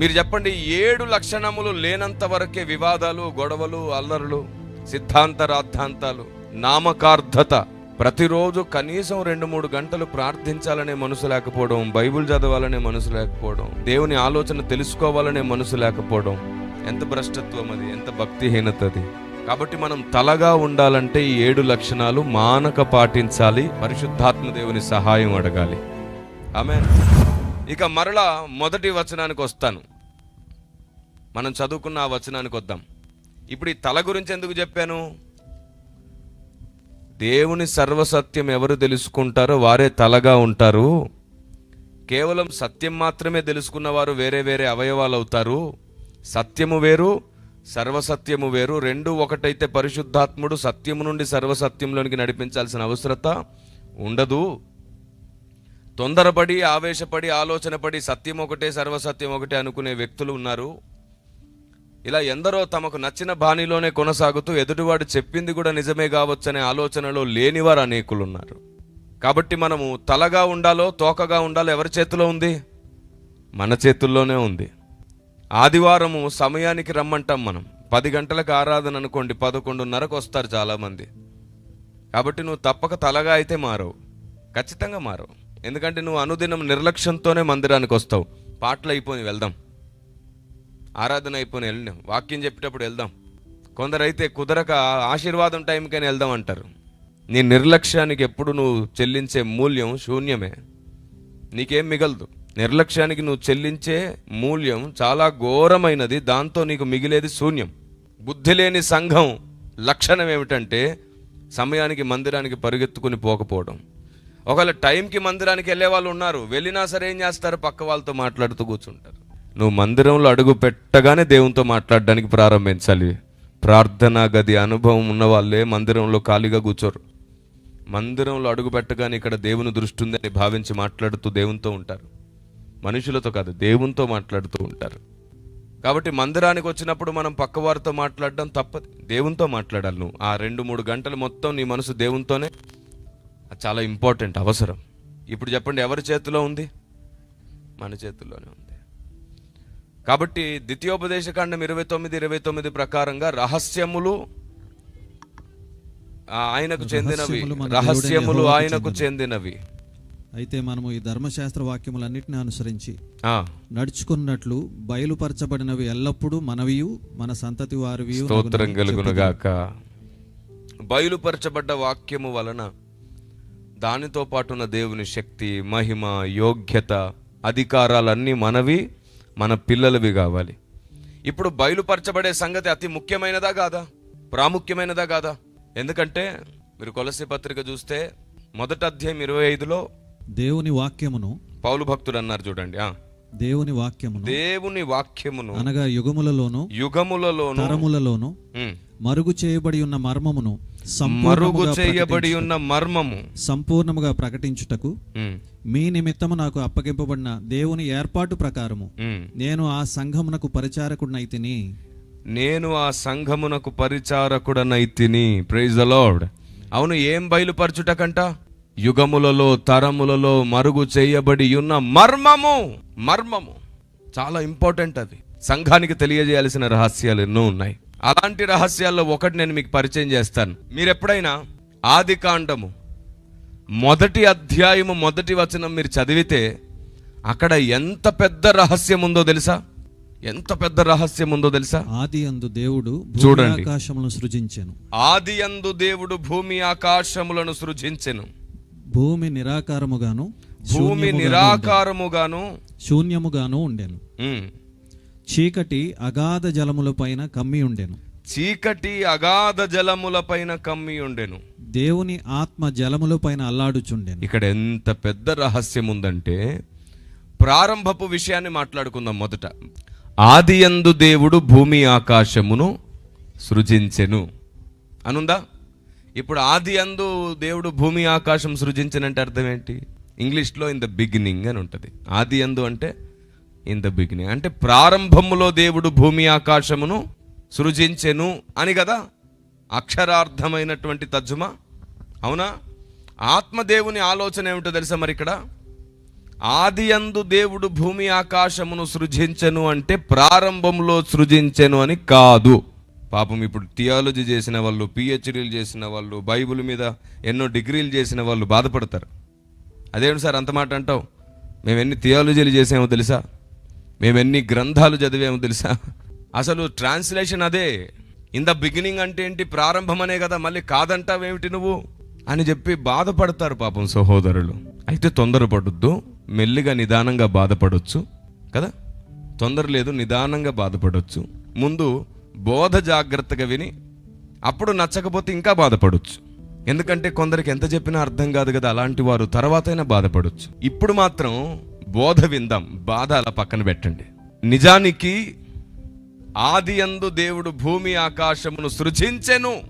మీరు చెప్పండి ఏడు లక్షణములు లేనంత వరకే వివాదాలు గొడవలు అల్లరులు సిద్ధాంత రాద్ధాంతాలు నామకార్థత ప్రతిరోజు కనీసం రెండు మూడు గంటలు ప్రార్థించాలనే మనసు లేకపోవడం బైబిల్ చదవాలనే మనసు లేకపోవడం దేవుని ఆలోచన తెలుసుకోవాలనే మనసు లేకపోవడం ఎంత భ్రష్టత్వం అది ఎంత భక్తిహీనత అది. కాబట్టి మనం తలగా ఉండాలంటే ఈ ఏడు లక్షణాలు మానక పాటించాలి పరిశుద్ధాత్మ దేవుని సహాయం అడగాలి. ఆమె ఇక మరలా మొదటి వచనానికి వస్తాను. మనం చదువుకున్న ఆ వచనానికి వద్దాం. ఇప్పుడు ఈ తల గురించి ఎందుకు చెప్పాను? దేవుని సర్వసత్యం ఎవరు తెలుసుకుంటారో వారే తలగా ఉంటారు. కేవలం సత్యం మాత్రమే తెలుసుకున్నవారు వేరే వేరే అవయవాలు అవుతారు సత్యము వేరు సర్వసత్యము వేరు. రెండు ఒకటైతే పరిశుద్ధాత్ముడు సత్యము నుండి సర్వసత్యంలోనికి నడిపించాల్సిన అవసరత ఉండదు. తొందరపడి ఆవేశపడి ఆలోచనపడి సత్యం ఒకటే సర్వసత్యం ఒకటే అనుకునే వ్యక్తులు ఉన్నారు. ఇలా ఎందరో తమకు నచ్చిన బాణిలోనే కొనసాగుతూ ఎదుటివాడు చెప్పింది కూడా నిజమే కావచ్చనే ఆలోచనలో లేనివారు అనేకులు ఉన్నారు. కాబట్టి మనము తలగా ఉండాలో తోకగా ఉండాలో ఎవరి చేతిలో ఉంది? మన చేతుల్లోనే ఉంది. ఆదివారము సమయానికి రమ్మంటాం మనం. పది గంటలకు ఆరాధన అనుకోండి పదకొండున్నరకు వస్తారు చాలామంది. కాబట్టి నువ్వు తప్పక తలగా అయితే మారవు. ఖచ్చితంగా మారవు. ఎందుకంటే నువ్వు అనుదినం నిర్లక్ష్యంతోనే మందిరానికి వస్తావు. పాటలు అయిపోయి వెళ్దాం. ఆరాధన అయిపోయి వెళ్ళినాం. వాక్యం చెప్పేటప్పుడు వెళ్దాం. కొందరైతే కుదరక ఆశీర్వాదం టైంకైనా వెళ్దాం అంటారు. నీ నిర్లక్ష్యానికి ఎప్పుడు నువ్వు చెల్లించే మూల్యం శూన్యమే. నీకేం మిగలదు. నిర్లక్ష్యానికి నువ్వు చెల్లించే మూల్యం చాలా ఘోరమైనది. దాంతో నీకు మిగిలేది శూన్యం. బుద్ధి లేని సంఘం లక్షణం ఏమిటంటే సమయానికి మందిరానికి పరిగెత్తుకుని పోకపోవడం. ఒకవేళ టైంకి మందిరానికి వెళ్ళే వాళ్ళు ఉన్నారు వెళ్ళినా సరే ఏం చేస్తారు? పక్క వాళ్ళతో మాట్లాడుతూ కూర్చుంటారు. నువ్వు మందిరంలో అడుగు పెట్టగానే దేవునితో మాట్లాడడానికి ప్రారంభించాలి. ప్రార్థనా గది అనుభవం ఉన్న వాళ్ళే మందిరంలో ఖాళీగా కూర్చోరు. మందిరంలో అడుగు పెట్టగానే ఇక్కడ దేవుని దృష్టి ఉందని భావించి మాట్లాడుతూ దేవునితో ఉంటారు. మనుషులతో కాదు దేవునితో మాట్లాడుతూ ఉంటారు. కాబట్టి మందిరానికి వచ్చినప్పుడు మనం పక్కవారితో మాట్లాడడం తప్పదు. దేవునితో మాట్లాడాలి నువ్వు. ఆ రెండు మూడు గంటలు మొత్తం నీ మనసు దేవునితోనే అది చాలా ఇంపార్టెంట్ అవసరం. ఇప్పుడు చెప్పండి ఎవరి చేతిలో ఉంది? మన చేతుల్లోనే ఉంది. కాబట్టి ద్వితీయోపదేశకాండం ఇరవై తొమ్మిది ఇరవై తొమ్మిది ప్రకారంగా రహస్యములు ఆయనకు చెందినవి. రహస్యములు ఆయనకు చెందినవి. అయితే మనము ఈ ధర్మశాస్త్ర వాక్యములన్నిటిని అనుసరించి నడుచుకున్నట్లు బయలుపరచబడినవి ఎల్లప్పుడూ మనవియు మన సంతతి వారివియు స్తోత్రం కలుగునుగాక బయలుపరచబడ్డ వాక్యము వలన దానితో పాటున్న దేవుని శక్తి మహిమ యోగ్యత అధికారాలన్నీ మనవి మన పిల్లలవి కావాలి. ఇప్పుడు బయలుపరచబడే సంగతి అతి ముఖ్యమైనదా కాదా? ప్రాముఖ్యమైనదా కాదా? ఎందుకంటే మీరు కొలసి పత్రిక చూస్తే మొదటి అధ్యాయం ఇరవై ఐదులో దేవుని వాక్యమును పౌలు భక్తుడు అన్నారు చూడండి ఆ. దేవుని వాక్యమును దేవుని వాక్యమును అనగా యుగములలోను యుగములలోను తరములలోను మరుగు చేయబడి ఉన్న మర్మమును మరుగు చేయబడి ఉన్న మర్మము. సంపూర్ణముగా ప్రకటించుటకు మీ నిమిత్తము నాకు అప్పగింపబడిన దేవుని ఏర్పాటు ప్రకారము. నేను ఆ సంఘమునకు పరిచారకుడినైతిని. నేను ఆ సంఘమునకు పరిచారకుడనైతిని. ప్రైజ్ ద లార్డ్ అవును ఏం బయలుపరచుటకంట? యుగములలో తరములలో మరుగు చేయబడి ఉన్న మర్మము. మర్మము. చాలా ఇంపార్టెంట్ అది. సంఘానికి తెలియజేయాల్సిన రహస్యాలు ఎన్నో ఉన్నాయి. అలాంటి రహస్యాల్లో ఒకటి నేను మీకు పరిచయం చేస్తాను. మీరు ఎప్పుడైనా ఆది కాండము మొదటి అధ్యాయము మొదటి వచనం మీరు చదివితే అక్కడ ఎంత పెద్ద రహస్యం ఉందో తెలుసా? ఎంత పెద్ద రహస్యం ఉందో తెలుసా? ఆది అందు దేవుడు భూమి చూడండి. ఆకాశములను సృజించెను. ఆది యందు దేవుడు భూమి ఆకాశములను సృజించెను. భూమి నిరాకారముగాను భూమి నిరాకారముగాను. శూన్యముగాను ఉండెను. చీకటి అగాధ జలములపైన కమ్మి ఉండెను. చీకటి అగాధ జలములపైన కమ్మి ఉండెను. దేవుని ఆత్మ జలములపైన అల్లాడుచుండెను. ఇక్కడ ఎంత పెద్ద రహస్యం ఉందంటే ప్రారంభపు విషయాన్ని మాట్లాడుకుందాం మొదట. ఆది యందు దేవుడు భూమి ఆకాశమును సృజించెను. అనుందా? ఇప్పుడు ఆది యందు దేవుడు భూమి ఆకాశం సృజించనంటే అర్థం ఏంటి ఇంగ్లీష్లో ఇన్ ద బిగినింగ్ అని ఉంటుంది. ఆది యందు అంటే ఇన్ ద బిగినింగ్ అంటే ప్రారంభములో దేవుడు భూమి ఆకాశమును సృజించెను అని కదా? అక్షరార్థమైనటువంటి తర్జుమా? అవునా? ఆత్మదేవుని ఆలోచన ఏమిటో తెలుసా మరి ఇక్కడ? ఆది అందు దేవుడు భూమి ఆకాశమును సృజించెను అంటే ప్రారంభంలో సృజించెను అని కాదు. పాపం ఇప్పుడు థియాలజీ చేసిన వాళ్ళు పిహెచ్డీలు చేసిన వాళ్ళు బైబిల్ మీద ఎన్నో డిగ్రీలు చేసిన వాళ్ళు బాధపడతారు. అదేమిటి సార్ అంత మాట అంటావు? మేము ఎన్ని థియాలజీలు చేసామో తెలుసా? మేము ఎన్ని గ్రంథాలు చదివాము తెలుసా? అసలు ట్రాన్స్లేషన్ అదే. ఇన్ ద బిగినింగ్ అంటే ఏంటి? ప్రారంభం అనే కదా మళ్ళీ కాదంటావేమిటి నువ్వు? అని చెప్పి బాధపడతారు పాపం సహోదరులు. అయితే తొందరపడొద్దు మెల్లిగా నిదానంగా బాధపడొచ్చు కదా? తొందర లేదు నిదానంగా బాధపడొచ్చు. ముందు బోధ జాగ్రత్తగా విని అప్పుడు నచ్చకపోతే ఇంకా బాధపడొచ్చు. ఎందుకంటే కొందరికి ఎంత చెప్పినా అర్థం కాదు కదా అలాంటి వారు తర్వాతైనా బాధపడవచ్చు ఇప్పుడు మాత్రం బోధ విందాం బాధ అలా పక్కన పెట్టండి. నిజానికి ఆది అందు దేవుడు భూమి ఆకాశమును సృజించెను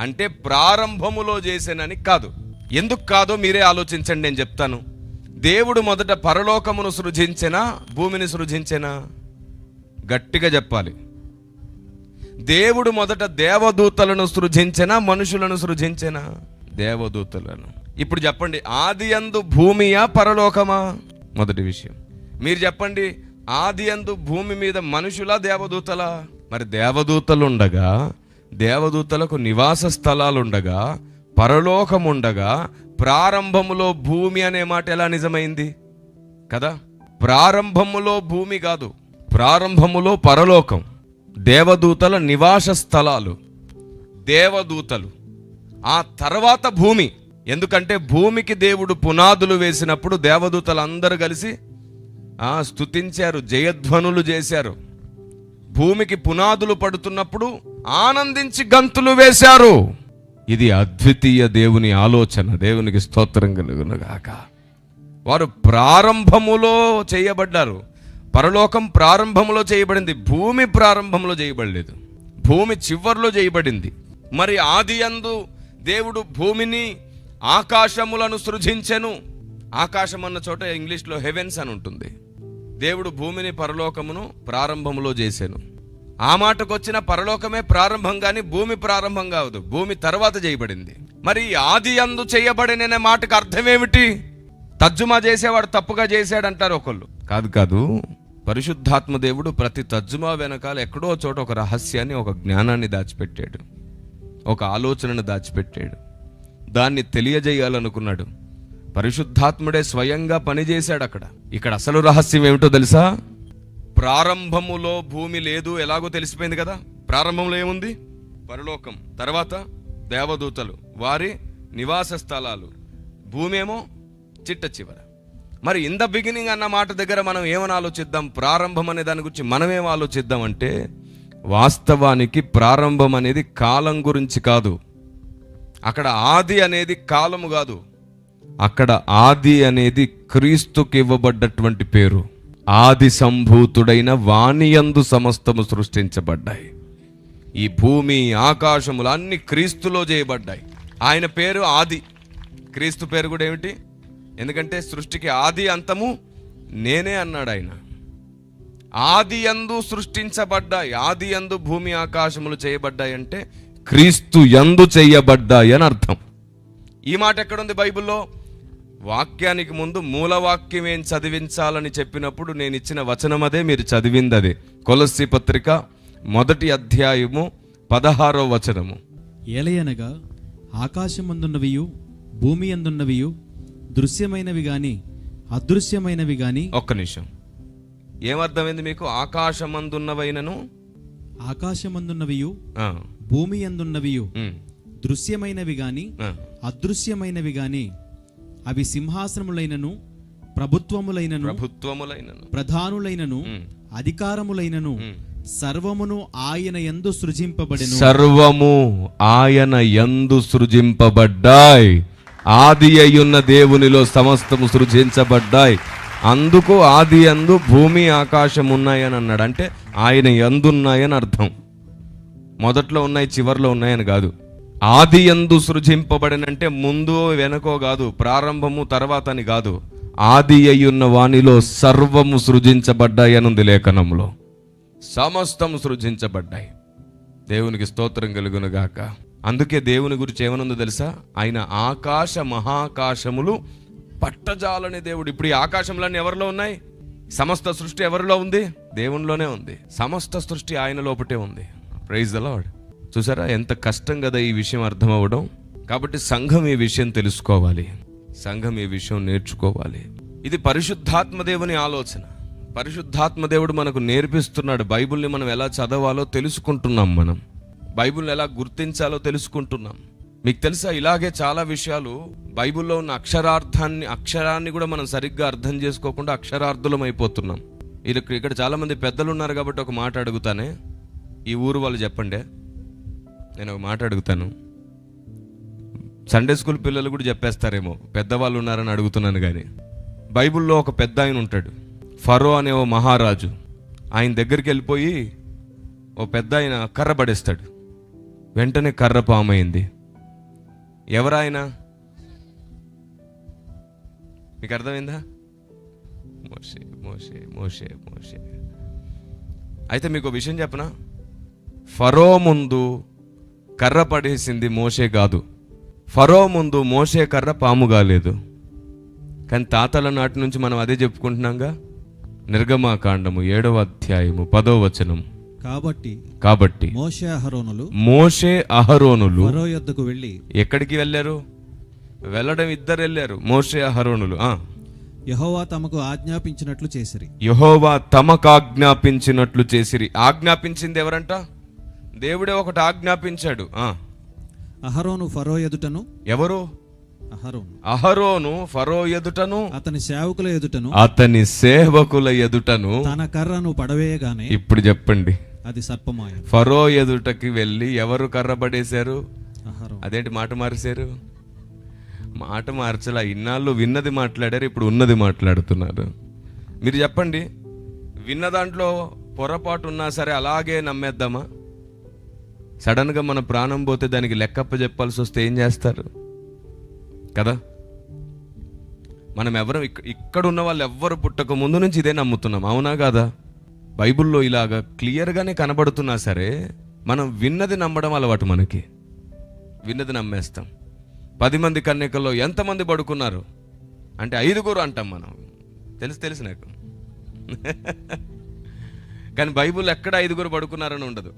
అంటే ప్రారంభములో చేశానని కాదు. ఎందుకు కాదో మీరే ఆలోచించండి నేను చెప్తాను. దేవుడు మొదట పరలోకమును సృజించెనా భూమిని సృజించెనా? గట్టిగా చెప్పాలి. దేవుడు మొదట దేవదూతలను సృజించెనా మనుషులను సృజించెనా? దేవదూతలను. ఇప్పుడు చెప్పండి ఆది అందు భూమియా పరలోకమా? మొదటి విషయం. మీరు చెప్పండి ఆది అందు భూమి మీద మనుషులా దేవదూతలా? మరి దేవదూతలు ఉండగా దేవదూతలకు నివాస స్థలాలు ఉండగా పరలోకం ఉండగా ప్రారంభములో భూమి అనే మాట ఎలా నిజమైంది? కదా? ప్రారంభములో భూమి కాదు ప్రారంభములో పరలోకం. దేవదూతల నివాస స్థలాలు. దేవదూతలు. ఆ తర్వాత భూమి. ఎందుకంటే భూమికి దేవుడు పునాదులు వేసినప్పుడు దేవదూతలు అందరూ కలిసి స్తుతించారు జయధ్వనులు చేశారు. భూమికి పునాదులు పడుతున్నప్పుడు ఆనందించి గంతులు వేశారు. ఇది అద్వితీయ దేవుని ఆలోచన. దేవునికి స్తోత్రం కలుగునుగాక. వారు ప్రారంభములో చేయబడ్డారు. పరలోకం ప్రారంభంలో చేయబడింది భూమి ప్రారంభంలో చేయబడలేదు. భూమి చివర్లో చేయబడింది. మరి ఆది అందు దేవుడు భూమిని ఆకాశములను సృజించెను. ఆకాశం అన్న చోట ఇంగ్లీష్లో హెవెన్స్ అని ఉంటుంది. దేవుడు భూమిని పరలోకమును ప్రారంభములో చేశాను ఆ మాటకు వచ్చిన పరలోకమే ప్రారంభం కానీ భూమి ప్రారంభం కావదు భూమి తర్వాత చేయబడింది. మరి ఆది అందు చేయబడిన మాటకు అర్థమేమిటి? తర్జుమా చేసేవాడు తప్పుగా చేశాడంటారు ఒకళ్ళు. కాదు కాదు పరిశుద్ధాత్మదేవుడు ప్రతి తర్జుమా వెనకాల ఎక్కడో చోట ఒక రహస్యాన్ని ఒక జ్ఞానాన్ని దాచిపెట్టాడు. ఒక ఆలోచనను దాచిపెట్టాడు. దాన్ని తెలియజేయాలనుకున్నాడు. పరిశుద్ధాత్ముడే స్వయంగా పనిచేశాడు అక్కడ. ఇక్కడ అసలు రహస్యం ఏమిటో తెలుసా? ప్రారంభములో భూమి లేదు ఎలాగో తెలిసిపోయింది కదా? ప్రారంభంలో ఏముంది? పరలోకం. తర్వాత దేవదూతలు వారి నివాస స్థలాలు భూమేమో చిట్ట చివర. మరి ఇన్ ద బిగినింగ్ అన్న మాట దగ్గర మనం ఏమని ఆలోచిద్దాం? ప్రారంభం అనే దాని గురించి మనమేం ఆలోచిద్దాం అంటే వాస్తవానికి ప్రారంభం అనేది కాలం గురించి కాదు. అక్కడ ఆది అనేది కాలము కాదు. అక్కడ ఆది అనేది క్రీస్తుకి ఇవ్వబడ్డటువంటి పేరు. ఆది సంభూతుడైన వాణియందు సమస్తము సృష్టించబడ్డాయి. ఈ భూమి ఆకాశములు అన్ని క్రీస్తులో చేయబడ్డాయి. ఆయన పేరు ఆది. క్రీస్తు పేరు కూడా ఏమిటి? ఎందుకంటే సృష్టికి ఆది అంతము నేనే అన్నాడు ఆయన. ఆది యందు సృష్టించబడ్డాయి ఆది యందు భూమి ఆకాశములు చేయబడ్డాయి అంటే క్రీస్తు ఎందు చేయబడ్డాయి అని అర్థం. ఈ మాట ఎక్కడుంది బైబిల్లో? వాక్యానికి ముందు మూలవాక్యం ఏం చదివించాలని చెప్పినప్పుడు నేను ఇచ్చిన వచనం అదే మీరు చదివింది అదే. కొలసి పత్రిక మొదటి అధ్యాయము పదహారో వచనము. ఏలయనగా ఆకాశమందున్నవియు భూమి అందున్నవియు దృశ్యమైనవి గాని అదృశ్యమైనవి గాని ఒక్క నిమిషం. ఏమర్థమైంది మీకు? ఆకాశమందున్నవైనను? ఆకాశమందున్నవియు భూమి అందున్నవియు దృశ్యమైనవి గాని. అదృశ్యమైనవి గాని అవి సింహాసనములైనను ప్రభుత్వములైనను ప్రభుత్వములైనను. ప్రధానులైనను. అధికారములైనను. సర్వమును ఆయన యందు సృజింపబడెను. సర్వము ఆయన యందు సృజింపబడ్డాయి. ఆది అయ్యున్న దేవునిలో సమస్తము సృజించబడ్డాయి. అందుకు ఆది అందు భూమి ఆకాశం ఉన్నాయని అన్నాడు. అంటే ఆయన ఎందున్నాయని అర్థం. మొదట్లో ఉన్నాయి చివర్లో ఉన్నాయని కాదు. ఆది ఎందు సృజింపబడినంటే ముందు వెనకో కాదు ప్రారంభము తర్వాత అని కాదు. ఆది అయ్యున్న వానిలో సర్వము సృజించబడ్డాయనుంది లేఖనంలో. సమస్తము సృజించబడ్డాయి. దేవునికి స్తోత్రం కలుగునుగాక. గాక అందుకే దేవుని గురించి ఏమనుందో తెలుసా? ఆయన ఆకాశ మహాకాశములు పట్టజాలని దేవుడు. ఇప్పుడు ఈ ఆకాశంలోని ఎవరిలో ఉన్నాయి? సమస్త సృష్టి ఎవరిలో ఉంది? దేవునిలోనే ఉంది. సమస్త సృష్టి ఆయన లోపటే ఉంది. ప్రైజ్ ద చూసారా? ఎంత కష్టం కదా ఈ విషయం అర్థం అవ్వడం కాబట్టి సంఘం ఈ విషయం తెలుసుకోవాలి. సంఘం ఈ విషయం నేర్చుకోవాలి. ఇది పరిశుద్ధాత్మ దేవుని ఆలోచన. పరిశుద్ధాత్మ దేవుడు మనకు నేర్పిస్తున్నాడు. బైబిల్ని మనం ఎలా చదవాలో తెలుసుకుంటున్నాం మనం. బైబిల్ని ఎలా గుర్తించాలో తెలుసుకుంటున్నాం. మీకు తెలుసా ఇలాగే చాలా విషయాలు బైబిల్లో ఉన్న అక్షరార్థాన్ని అక్షరాన్ని కూడా మనం సరిగ్గా అర్థం చేసుకోకుండా అక్షరార్థులం అయిపోతున్నాం. ఇక్కడ ఇక్కడ చాలామంది పెద్దలు ఉన్నారు కాబట్టి ఒక మాట అడుగుతానే. ఈ ఊరు వాళ్ళు చెప్పండి. నేను ఒక మాట అడుగుతాను. సండే స్కూల్ పిల్లలు కూడా చెప్పేస్తారేమో. పెద్దవాళ్ళు ఉన్నారని అడుగుతున్నాను కానీ. బైబిల్లో ఒక పెద్ద ఆయన ఉంటాడు. ఫరో అనే ఓ మహారాజు. ఆయన దగ్గరికి వెళ్ళిపోయి ఓ పెద్ద ఆయన కర్ర పడేస్తాడు. వెంటనే కర్ర పామైంది. ఎవరాయన? మీకు అర్థమైందా? మోషే మోషే మోషే మోషే. అయితే మీకు ఒక విషయం చెప్పనా? ఫరో ముందు కర్ర పడేసింది మోషే కాదు. ఫరో ముందు మోషే కర్ర పాము కాలేదు. కానీ తాతల నాటి నుంచి మనం అదే చెప్పుకుంటున్నాంగా? నిర్గమాకాండము ఏడవ అధ్యాయము పదో వచనం కాబట్టి కాబట్టి మోషే అహరోనులు మోషే అహరోనులు ఫరో యొద్దకు వెళ్ళి ఎక్కడికి వెళ్ళారు? వెళ్ళడం ఇద్దరు వెళ్ళారు మోషే అహరోనులు ఆ. యహోవా తమకు ఆజ్ఞాపించినట్లు చేసిరి. యహోవా తమకు ఆజ్ఞాపించినట్లు చేసిరి. ఆజ్ఞాపించింది ఎవరంట? దేవుడే ఒకటి ఆజ్ఞాపించాడు ఆ. అహరోను ఫరో ఎదుటను ఎవరు? అహరోను. అహరోను ఫరో ఎదుటను అతని సేవకుల ఎదుటను అతని సేవకుల ఎదుటను తన కర్రను పడవేయగానే ఇప్పుడు చెప్పండి. అది సర్పమాయ ఫరో ఎదుటకి వెళ్ళి ఎవరు కర్ర పడేశారు? అదేంటి మాట మార్చారు? మాట మార్చలా ఇన్నాళ్ళు విన్నది మాట్లాడారు ఇప్పుడు ఉన్నది మాట్లాడుతున్నారు. మీరు చెప్పండి విన్న దాంట్లో పొరపాటు ఉన్నా సరే అలాగే నమ్మేద్దామా? సడన్గా మన ప్రాణం పోతే దానికి లెక్కప్ప చెప్పాల్సి వస్తే ఏం చేస్తారు? కదా? మనం ఎవరు ఇక్కడ ఉన్న వాళ్ళు ఎవ్వరు పుట్టక ముందు నుంచి ఇదే నమ్ముతున్నాం. అవునా కాదా? బైబిల్లో ఇలాగా క్లియర్గానే కనబడుతున్నా సరే మనం విన్నది నమ్మడం అలవాటు మనకి. విన్నది నమ్మేస్తాం. పది మంది కన్యకల్లో ఎంతమంది పడుకున్నారు? అంటే ఐదుగురు అంటాం మనం. తెలుసు తెలుసు నాకు. కానీ బైబిల్ ఎక్కడ ఐదుగురు పడుకున్నారని ఉండదు.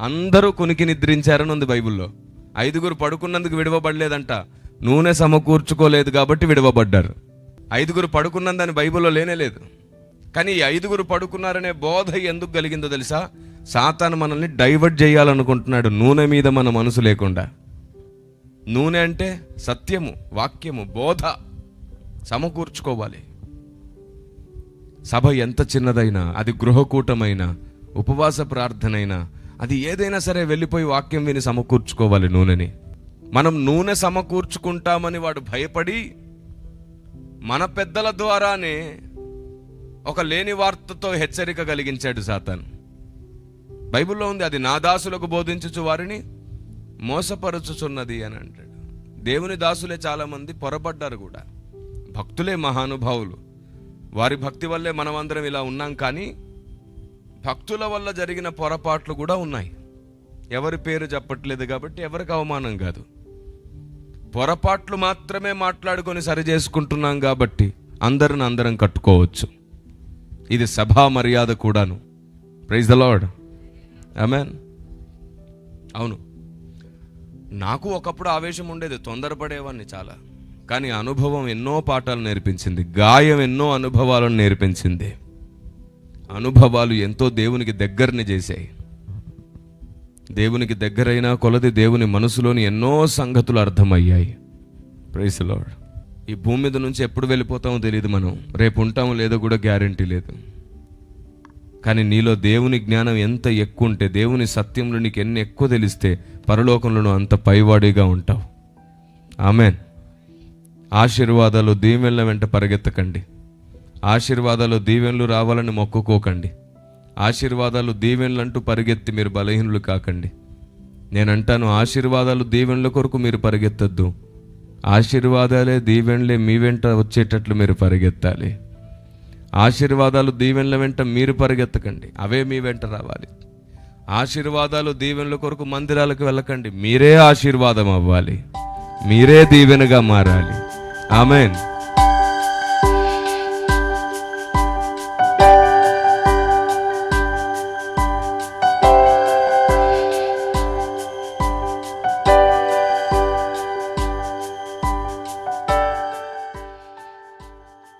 అందరూ కొనికి నిద్రించారని ఉంది బైబిల్లో. ఐదుగురు పడుకున్నందుకు విడవబడలేదంట. నూనె సమకూర్చుకోలేదు కాబట్టి విడవబడ్డారు. ఐదుగురు పడుకున్నందని బైబిల్లో లేనే లేదు. కానీ ఈ ఐదుగురు పడుకున్నారనే బోధ ఎందుకు కలిగిందో తెలుసా? సాతాను మనల్ని డైవర్ట్ చేయాలనుకుంటున్నాడు నూనె మీద మన మనసు లేకుండా. నూనె అంటే సత్యము వాక్యము బోధ. సమకూర్చుకోవాలి. సభ ఎంత చిన్నదైనా అది గృహకూటమైనా ఉపవాస ప్రార్థనైనా అది ఏదైనా సరే వెళ్ళిపోయి వాక్యం విని సమకూర్చుకోవాలి నూనెని. మనం నూనె సమకూర్చుకుంటామని వాడు భయపడి మన పెద్దల ద్వారానే ఒక లేని వార్తతో హెచ్చరిక కలిగించాడు సాతాను. బైబిల్లో ఉంది అది నా దాసులకు బోధించుచు వారిని మోసపరుచుచున్నది అని అంటాడు. దేవుని దాసులే చాలామంది పొరపడ్డారు కూడా. భక్తులే మహానుభావులు. వారి భక్తి వల్లే మనమందరం ఇలా ఉన్నాం కానీ భక్తుల వల్ల జరిగిన పొరపాట్లు కూడా ఉన్నాయి. ఎవరి పేరు చెప్పట్లేదు కాబట్టి ఎవరికి అవమానం కాదు. పొరపాట్లు మాత్రమే మాట్లాడుకొని సరి చేసుకుంటున్నాం కాబట్టి అందరిని అందరం కట్టుకోవచ్చు. ఇది సభా మర్యాద కూడాను. ప్రైజ్ ద లాడ్ ఆమెన్ అవును. నాకు ఒకప్పుడు ఆవేశం ఉండేది తొందరపడేవాడిని చాలా. కానీ అనుభవం ఎన్నో పాఠాలు నేర్పించింది గాయం ఎన్నో అనుభవాలను నేర్పించింది. అనుభవాలు ఎంతో దేవునికి దగ్గరని చేశాయి. దేవునికి దగ్గరైన కొలది దేవుని మనసులోని ఎన్నో సంగతులు అర్థమయ్యాయి. ప్రైస్ లార్డ్ ఈ భూమి మీద నుంచి ఎప్పుడు వెళ్ళిపోతామో తెలియదు మనం. రేపు ఉంటామో లేదో కూడా గ్యారంటీ లేదు. కానీ నీలో దేవుని జ్ఞానం ఎంత ఎక్కువ ఉంటే దేవుని సత్యంలో నీకు ఎన్ని ఎక్కువ తెలిస్తే పరలోకంలోనూ అంత పైవాడిగా ఉంటావు. ఆమెన్ ఆశీర్వాదాలు దీవెన్ల వెంట పరిగెత్తకండి. ఆశీర్వాదాలు దీవెన్లు రావాలని మొక్కుకోకండి. ఆశీర్వాదాలు దీవెనలు అంటూ పరిగెత్తి మీరు బలహీనులు కాకండి. నేనంటాను ఆశీర్వాదాలు దీవెనల కొరకు మీరు పరిగెత్తద్దు. ఆశీర్వాదాలే దీవెనలే మీ వెంట వచ్చేటట్లు మీరు పరిగెత్తాలి. ఆశీర్వాదాలు దీవెనల వెంట మీరు పరిగెత్తకండి. అవే మీ వెంట రావాలి. ఆశీర్వాదాలు దీవెనల కొరకు మందిరాలకు వెళ్ళకండి. మీరే ఆశీర్వాదం అవ్వాలి. మీరే దీవెనగా మారాలి. ఆమెన్.